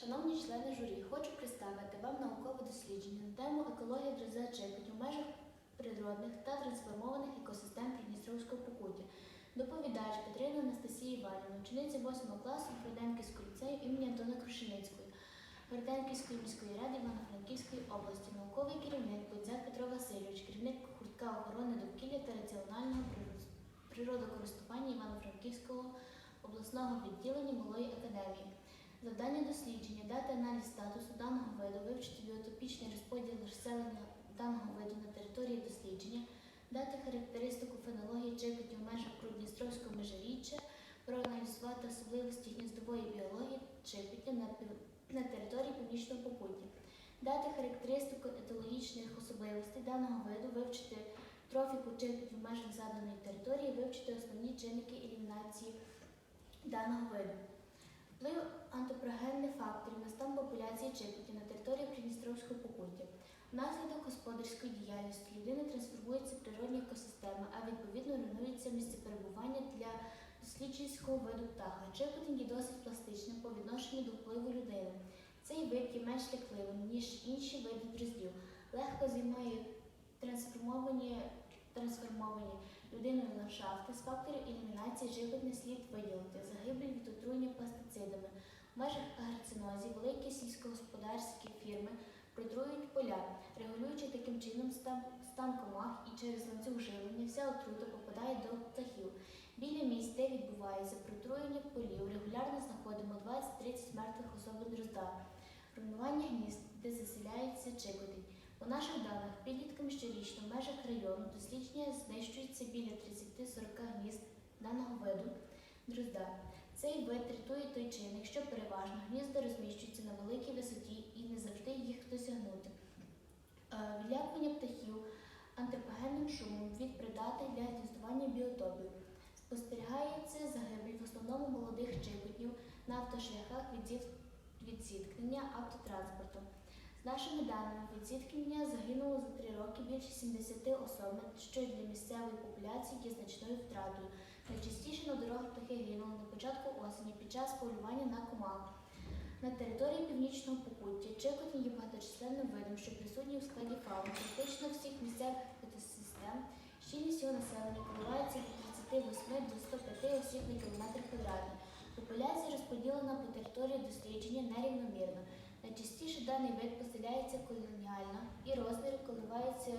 Шановні члени журі, хочу представити вам наукове дослідження на тему екологія дроза Чикотів в межах природних та трансформованих екосистем Придністровського покуття. Доповідач Петрина Анастасія Іванівна, учениця 8 класу Городенківського ліцею імені Антона Крушеницької, Городенківської міської ради Івано-Франківської області, науковий керівник Будзяк Петро Васильович, керівник гуртка охорони довкілля та раціонального природокористування Івано-Франківського обласного відділення Малої академії. Завдання дослідження дати аналіз статусу даного виду, вивчити біотопічний розподіл розселення даного виду на території дослідження, дати характеристику фенології чикотів в межах Придністровського межиріччя, проаналізувати особливості гніздової біології чикотів на, на території північного покуття, дати характеристику етологічних особливостей даного виду, вивчити трофіку чикотів в межах заданої території, вивчити основні чинники елімінації даного виду. Вплив антропогенних факторів на стан популяції чикотів на території Придністровського покуття. Внаслідок господарської діяльності людини трансформується природні екосистеми, а відповідно руйнується місце перебування для дослідженського виду птаха. Чикотінг є досить пластичним по відношенню до впливу людини. Цей вид є менш лякливим, ніж інші види дроздів. Легко займає трансформовані, трансформовані людиною ландшафти з факторів елімінації живих не слід виділити, загибель від отруєння пестицидами. В межах агроцинозі великі сільськогосподарські фірми протруюють поля, регулюючи таким чином стан, стан комах і через ланцюг живлення вся отрута попадає до птахів. Біля місць, де відбувається протруєння полів, регулярно знаходимо 20-30 мертвих особин дрозда. Руйнування гнізд, де заселяється чикотень. По наших даних, підлітками щорічно в межах району дослідження знищується біля 30-40 гнізд даного виду дрозда. Цей вид рятує той чинник, що переважно гнізда розміщуються на великій висоті і не завжди їх досягнути. Е, Відлякування птахів антропогенним шумом від придатних для гніздування біотопів. Спостерігається загибель в основному молодих чикотів на автошляхах від зіткнення автотранспорту. Нашими даними, від зіткнення загинуло за три роки більше 70 особин, що для місцевої популяції є значною втратою. Найчастіше на дорогах птахи гинули на початку осені під час полювання на комах. На території північного покуття чикотні є багаточисленним видом, що присутній у складі фауни. Практично всіх місцевих екосистем щільність його населення коливається від 38 до 105 осіб на кілометр квадратний. Популяція розподілена по території дослідження нерівномірно. Найчастіше даний вид поселяється колоніально і розміри коливаються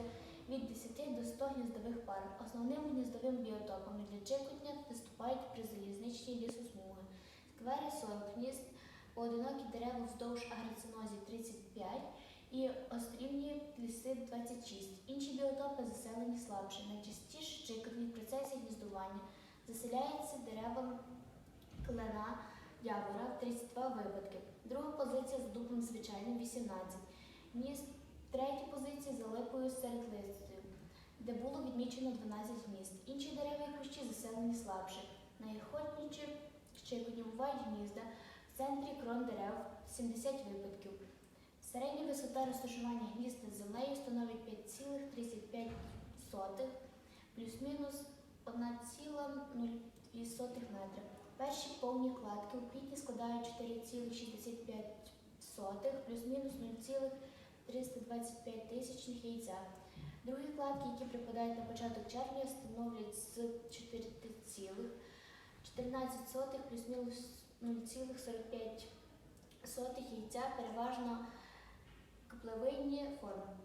від 10 до 100 гніздових пар. Основним гніздовим біотопом для чикотня виступають призалізничні лісосмуги. Сквери 40 гнізд, поодинокі дерева вздовж агроцинозі 35 і острівні ліси 26. Інші біотопи заселені слабше. Найчастіше чикотні в процесі гніздування заселяються деревами явора 32 випадки. Друга позиція з дубом звичайним 18. Гнізд третя позиція за липою серед листів, де було відмічено 12 гнізд. Інші дерева і кущі заселені слабше. Найохотніші щекотні бувають гнізда в центрі крон дерев 70 випадків. Середня висота розташування гнізд над землею становить 5,35 плюс-мінус 1,02 метри. Перші повні кладки у квітні складають 4,65 плюс-мінус 0,325 тисячних яйця. Другі кладки, які припадають на початок червня, становлять з 4,14 плюс-мінус 0,45 яйця, переважно каплевидні форми.